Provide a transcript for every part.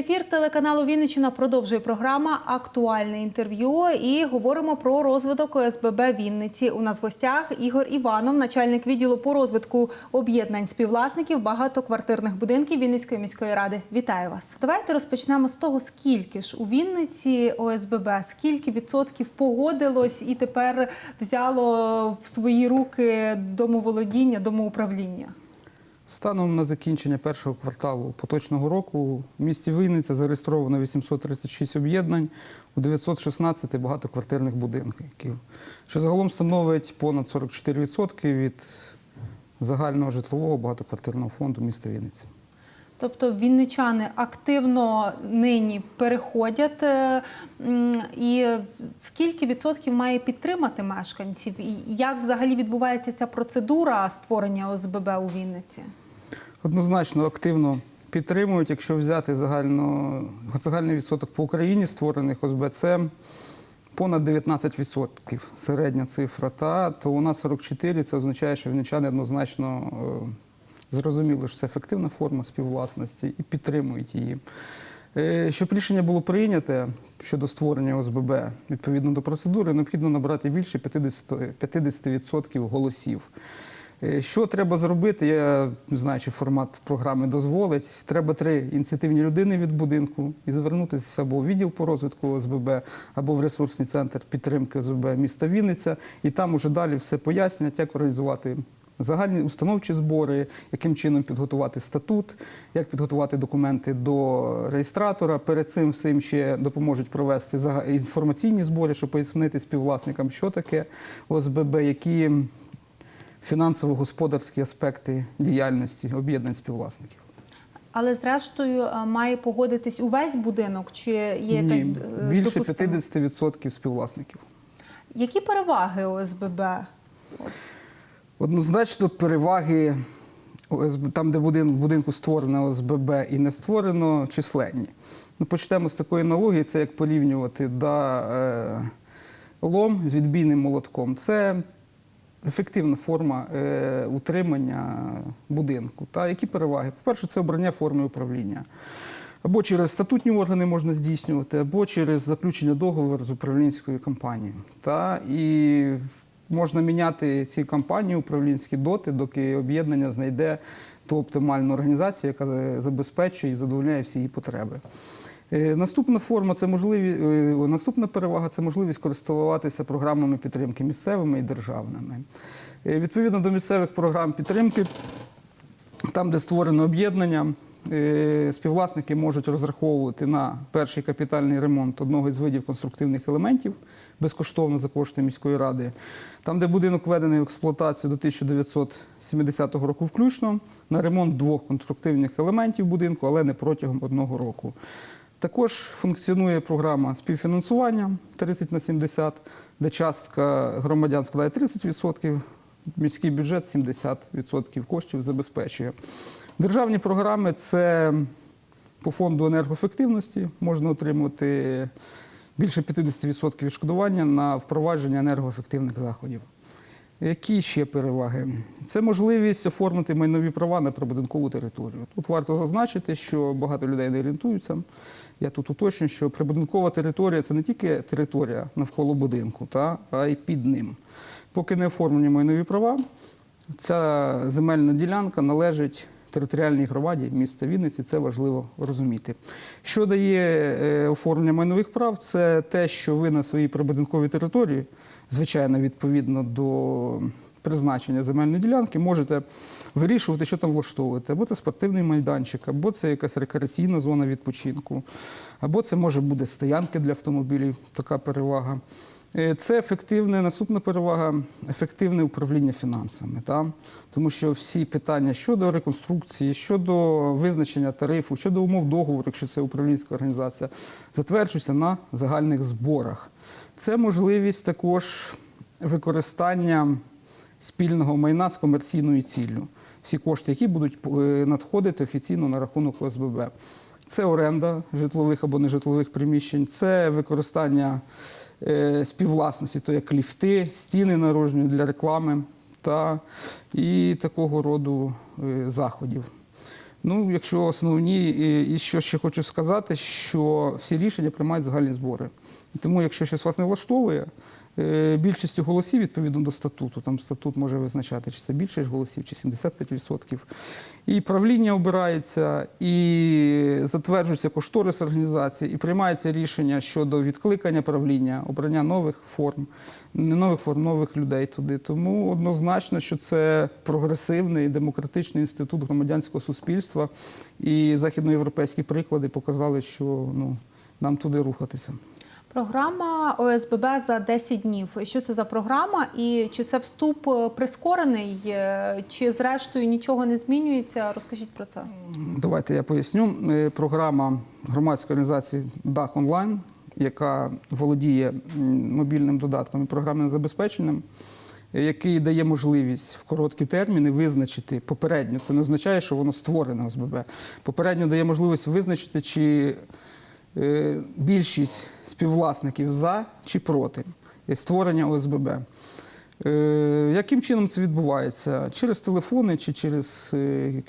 Ефір телеканалу Вінниччина продовжує програма Актуальне інтерв'ю і говоримо про розвиток ОСББ Вінниці. У нас в гостях Ігор Іванов, начальник відділу по розвитку об'єднань співвласників багатоквартирних будинків Вінницької міської ради. Вітаю вас. Давайте розпочнемо з того, скільки ж у Вінниці ОСББ, скільки відсотків погодилось і тепер взяло в свої руки домоволодіння, домоуправління. Станом на закінчення першого кварталу поточного року в місті Вінниця зареєстровано 836 об'єднань у 916 багатоквартирних будинків, що загалом становить понад 44% від загального житлового багатоквартирного фонду міста Вінниці. Тобто вінничани активно нині переходять. е, І скільки відсотків має підтримати мешканців? І як взагалі відбувається ця процедура створення ОСББ у Вінниці? Однозначно активно підтримують, якщо взяти загально, загальний відсоток по Україні створених ОСБ, це понад 19% середня цифра. Та то у нас 44, це означає, що вінничани однозначно е, зрозуміли, що це ефективна форма співвласності і підтримують її. Е, Щоб рішення було прийняте щодо створення ОСББ відповідно до процедури, необхідно набрати більше 50%, 50% голосів. Е, Що треба зробити? Я не знаю, чи формат програми дозволить. Треба три ініціативні людини від будинку і звернутися або в відділ по розвитку ОСББ, або в ресурсний центр підтримки ОСББ міста Вінниця. І там уже далі все пояснять, як організувати загальні установчі збори, яким чином підготувати статут, як підготувати документи до реєстратора. Перед цим всім ще допоможуть провести інформаційні збори, щоб пояснити співвласникам, що таке ОСББ, які фінансово-господарські аспекти діяльності об'єднань співвласників. Але зрештою е, має погодитись увесь будинок, чи є якась Ні, е, більше допустима? 50% співвласників. Які переваги ОСББ? Однозначно переваги там, де будин, в будинку створено ОСББ і не створено, численні. Ну, почнемо з такої аналогії, це як порівнювати да, е, лом з відбійним молотком. Це ефективна форма е, утримання будинку. Та які переваги? По-перше, це обрання форми управління. Або через статутні органи можна здійснювати, або через заключення договору з управлінською компанією. Та і можна міняти ці компанії управлінські доти, доки об'єднання знайде ту оптимальну організацію, яка забезпечує і задовольняє всі її потреби. Е, Наступна форма це можливі, е, наступна перевага це можливість користуватися програмами підтримки місцевими і державними. Е, Відповідно до місцевих програм підтримки, там, де створено об'єднання, співвласники можуть розраховувати на перший капітальний ремонт одного із видів конструктивних елементів безкоштовно за кошти міської ради. Там, де будинок введений в експлуатацію до 1970 року включно, на ремонт двох конструктивних елементів будинку, але не протягом одного року. Також функціонує програма співфінансування 30 на 70, де частка громадян складає 30%, міський бюджет 70% коштів забезпечує. Державні програми це по фонду енергоефективності можна отримати більше 50% відшкодування на впровадження енергоефективних заходів. Які ще переваги? Це можливість оформити майнові права на прибудинкову територію. Тут варто зазначити, що багато людей не орієнтуються. Я тут уточню, що прибудинкова територія це не тільки територія навколо будинку, та, а й під ним. Поки не оформлені майнові права, ця земельна ділянка належить територіальній громаді міста Вінниці, це важливо розуміти. Що дає е, оформлення майнових прав, це те, що ви на своїй прибудинковій території, звичайно, відповідно до призначення земельної ділянки, можете вирішувати, що там влаштовувати. Або це спортивний майданчик, або це якась рекреаційна зона відпочинку, або це може бути стоянки для автомобілів, така перевага. Е, Це ефективне, наступна перевага ефективне управління фінансами. Та? Тому що всі питання щодо реконструкції, щодо визначення тарифу, щодо умов договору, якщо це управлінська організація, затверджуються на загальних зборах. Це можливість також використання спільного майна з комерційною ціллю. Всі кошти, які будуть е, надходити офіційно на рахунок ОСББ. Це оренда житлових або нежитлових приміщень, це використання співвласності, то як ліфти, стіни наружні для реклами та і такого роду е, заходів. Ну, якщо основні, і, що ще хочу сказати, що всі рішення приймають загальні збори. І Тому, якщо щось вас не влаштовує, е, більшістю голосів відповідно до статуту, там статут може визначати, чи це більше голосів, чи 75%. І правління обирається, і затверджується кошторис організації, і приймається рішення щодо відкликання правління, обрання нових форм, не нових форм, нових людей туди. Тому однозначно, що це прогресивний демократичний інститут громадянського суспільства. І західноєвропейські приклади показали, що ну, нам туди рухатися. Програма ОСББ за 10 днів. Що це за програма? І чи це вступ е, прискорений, е, чи зрештою нічого не змінюється? Розкажіть про це. Давайте я поясню. Е, Програма громадської організації Дах онлайн, яка володіє мобільним додатком і програмним забезпеченням, який дає можливість в короткі терміни визначити попередньо. Це не означає, що воно створене ОСББ. Попередньо дає можливість визначити, чи більшість співвласників за чи проти е, створення ОСББ. Е, Яким чином це відбувається? Через телефони чи через е,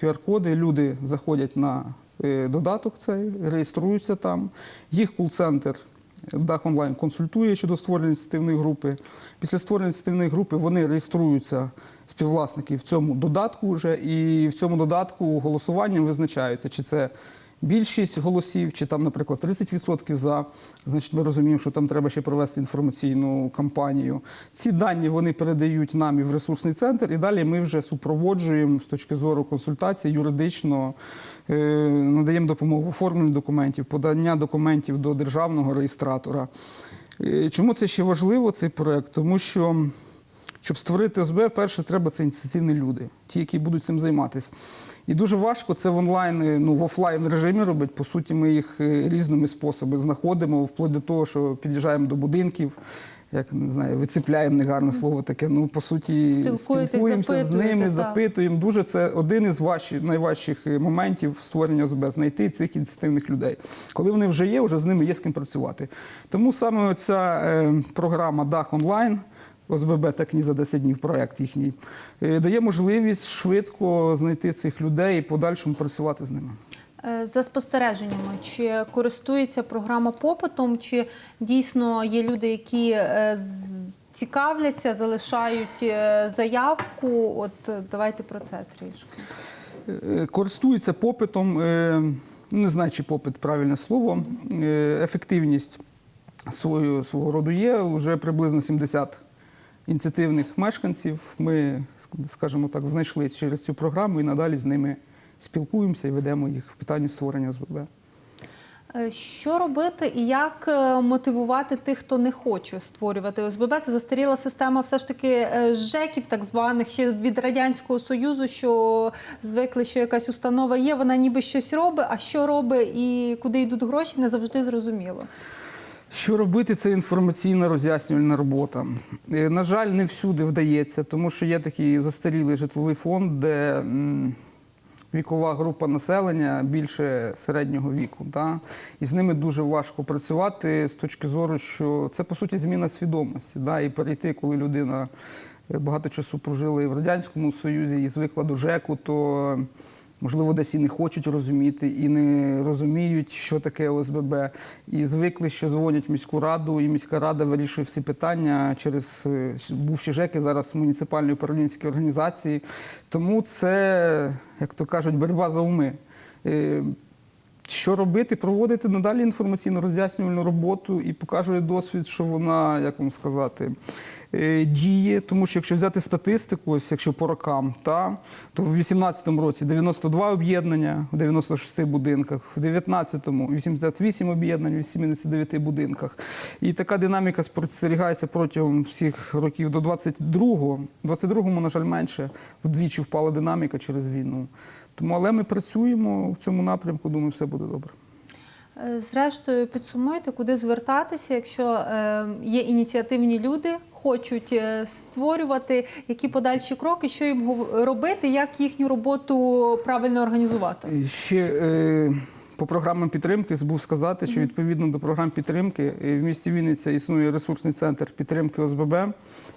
QR-коди люди заходять на е, додаток цей, реєструються там. Їх кул-центр Дах онлайн консультує щодо створення ініціативної групи. Після створення ініціативної групи вони реєструються співвласники в цьому додатку вже, і в цьому додатку голосуванням визначається, чи це більшість голосів, чи там, наприклад, 30% за. Значить, ми розуміємо, що там треба ще провести інформаційну кампанію. Ці дані вони передають нам і в ресурсний центр, і далі ми вже супроводжуємо з точки зору консультації юридично, е, надаємо допомогу в оформленні документів, подання документів до державного реєстратора. Е, Чому це ще важливо, цей проект? Тому що. Щоб створити ОСБ, перше, треба це ініціативні люди, ті, які будуть цим займатися. І дуже важко це в онлайн, е, ну в офлайн режимі робити. По суті, ми їх е, різними способами знаходимо, вплоть до того, що під'їжджаємо до будинків, як не знаю, вицепляємо негарне слово таке. Ну, по суті, спілкуємося з ними, так. запитуємо. Дуже це один із ваших найважчих е, моментів створення ОСБ знайти цих ініціативних людей. Коли вони вже є, вже з ними є з ким працювати. Тому саме ця програма Дах онлайн. ОСББ так ні за 10 днів проект їхній е, дає можливість швидко знайти цих людей і подальшому працювати з ними. Е, За спостереженнями, чи користується програма попитом, чи дійсно є люди, які е, цікавляться, залишають заявку? От давайте про це трішки. Користується попитом, ну, не знаю, чи попит правильне слово. Ефективність свою, свого роду є. Вже приблизно 70 ініціативних мешканців. Ми, скажімо так, знайшли через цю програму і надалі з ними спілкуємося і ведемо їх в питанні створення ОСББ. Е, Що робити і як е, мотивувати тих, хто не хоче створювати ОСББ? Це застаріла система все ж таки е, ЖЕКів, так званих, ще від Радянського Союзу, що звикли, що якась установа є, вона ніби щось робить, а що робить і куди йдуть гроші, не завжди зрозуміло. Що робити, це інформаційна роз'яснювальна робота. Е, На жаль, не всюди вдається, тому що є такий застарілий житловий фонд, де вікова група населення більше середнього віку. Та? І з ними дуже важко працювати з точки зору, що це по суті зміна свідомості. Да? І перейти, коли людина е, багато часу прожила і в Радянському Союзі і звикла до ЖЕКу, то можливо десь і не хочуть розуміти, і не розуміють, що таке ОСББ. І звикли, що дзвонять в міську раду, і міська рада вирішує всі питання через е, бувші ЖЕКи, зараз муніципальні управлінські організації. Тому це, як то кажуть, боротьба за уми. Що робити? Проводити надалі інформаційно роз'яснювальну роботу і показує досвід, що вона, як вам сказати, е, діє. Тому що якщо взяти статистику, ось якщо по рокам, та, то в 2018 році 92 об'єднання в 96 будинках, в 2019-му 88 об'єднань в 79 будинках. І така динаміка спостерігається протягом всіх років до 22-го. В 22-му, на жаль, менше вдвічі впала динаміка через війну. Тому, але ми працюємо в цьому напрямку, думаю, все буде добре. Е, Зрештою, підсумуйте, куди звертатися, якщо е, є ініціативні люди, хочуть е, створювати, які подальші кроки, що їм робити, як їхню роботу правильно організувати. Ще е, по програмам підтримки забув сказати, що відповідно до програм підтримки е, в місті Вінниця існує ресурсний центр підтримки ОСББ,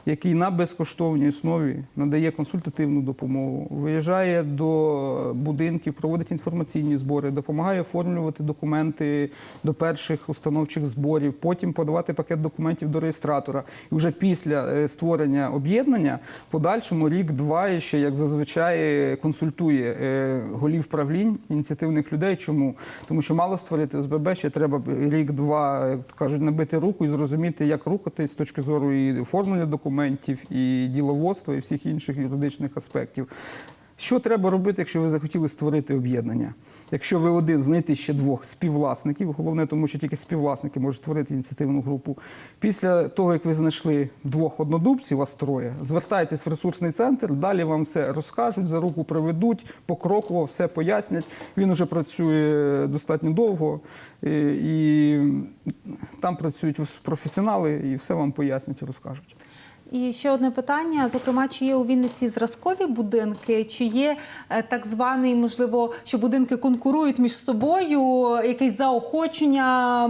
який на безкоштовній основі надає консультативну допомогу, виїжджає до будинків, проводить інформаційні збори, допомагає оформлювати документи до перших установчих зборів, потім подавати пакет документів до реєстратора. І вже після е, створення об'єднання, подальшому рік-два і ще як зазвичай консультує е, голів правлінь ініціативних людей. Чому? Тому що мало створити ОСББ, ще треба рік-два, як то кажуть, набити руку і зрозуміти, як рухатись з точки зору і оформлення документів, і діловодства, і всіх інших юридичних аспектів. Що треба робити, якщо ви захотіли створити об'єднання? Якщо ви один знайти ще двох співвласників, головне, тому що тільки співвласники можуть створити ініціативну групу. Після того, як ви знайшли двох однодумців, вас троє, звертайтесь в ресурсний центр, далі вам все розкажуть, за руку проведуть, покроково все пояснять. Він уже працює достатньо довго, е, і там працюють професіонали, і все вам пояснять і розкажуть. І ще одне питання: зокрема, чи є у Вінниці зразкові будинки, чи є е, так званий, можливо, що будинки конкурують між собою, якесь заохочення,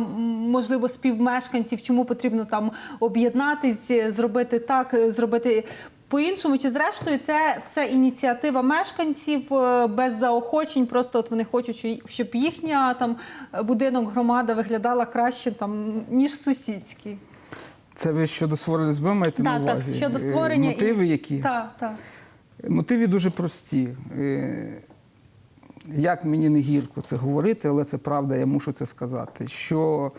можливо, співмешканців, чому потрібно там об'єднатись, зробити так, е, зробити. По-іншому, чи зрештою це все ініціатива мешканців е, без заохочень, просто от вони хочуть, щоб їхня там будинок, громада виглядала краще там ніж сусідський. Це ви щодо створення СБ маєте на Так, так, щодо створення створення і- Мотиви які? Так, так. Мотиви дуже прості. Е, Як мені не гірко це говорити, але це правда, я мушу це сказати. Що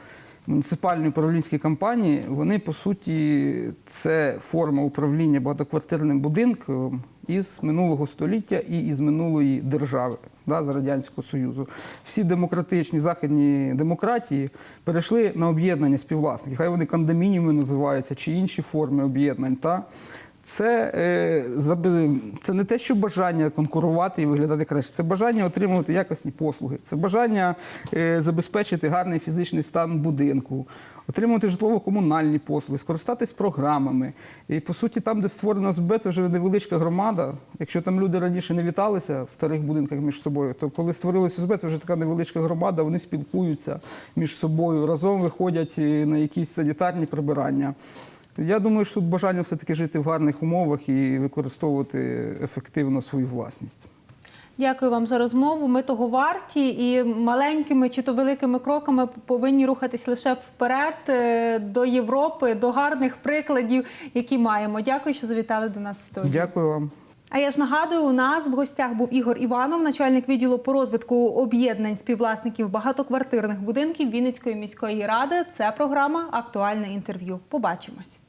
муніципальні управлінські компанії, вони по суті це форма управління багатоквартирним будинком із минулого століття і із минулої держави да, з Радянського Союзу. Всі демократичні західні демократії перейшли на об'єднання співвласників. Хай вони кондомініуми називаються чи інші форми об'єднань. Та? Це, е, це не те, що бажання конкурувати і виглядати краще, це бажання отримувати якісні послуги, це бажання е, забезпечити гарний фізичний стан будинку, отримувати житлово-комунальні послуги, скористатись програмами. І по суті, там, де створено СБ, це вже невеличка громада. Якщо там люди раніше не віталися в старих будинках між собою, то коли створилося СБ, це вже така невеличка громада, вони спілкуються між собою, разом виходять е, на якісь санітарні прибирання. Я думаю, що тут бажання все-таки жити в гарних умовах і використовувати ефективно свою власність. Дякую вам за розмову. Ми того варті і маленькими чи то великими кроками повинні рухатись лише вперед е, до Європи, до гарних прикладів, які маємо. Дякую, що завітали до нас в студію. Дякую вам. А я ж нагадую, у нас в гостях був Ігор Іванов, начальник відділу по розвитку об'єднань співвласників багатоквартирних будинків Вінницької міської ради. Це програма Актуальне інтерв'ю. Побачимось.